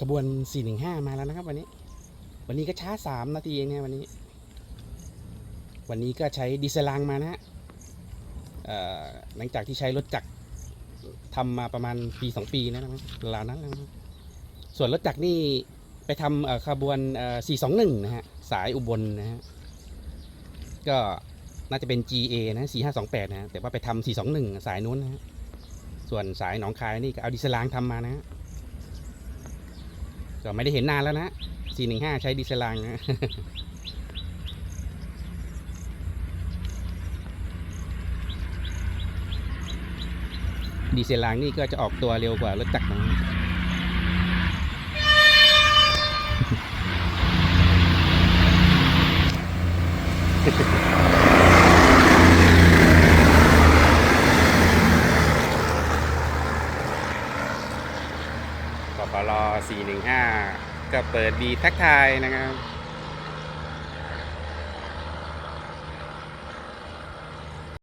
ขบวน 415 มาแล้วนะครับ วันนี้ วันนี้ก็ช้า 3 นาทีเองเนี่ยวันนี้ วันนี้ก็ใช้ดีเซลังมานะฮะเอ่อหลังจากที่ใช้รถจักรทำมาประมาณปี 2 ปีนะครับราวนั้นแล้วนะส่วนรถจักรนี่ไปทำเอ่อขบวน 421 นะฮะ สายอุบลนะฮะ ก็น่าจะเป็น GA นะ 4528 นะ แต่ว่าไปทำ421 สายนู้นนะฮะ ส่วนสายหนองคายนี่ก็เอาดีเซลลางทำมานะฮะ ก็ไม่ได้เห็นนานแล้วนะ 415 ใช้ดีเซลลางนะดีเซลลางนี่ก็จะออกตัวเร็วกว่ารถจักรนะ ปปล415 ก็เปิดดีทักทายนะครับ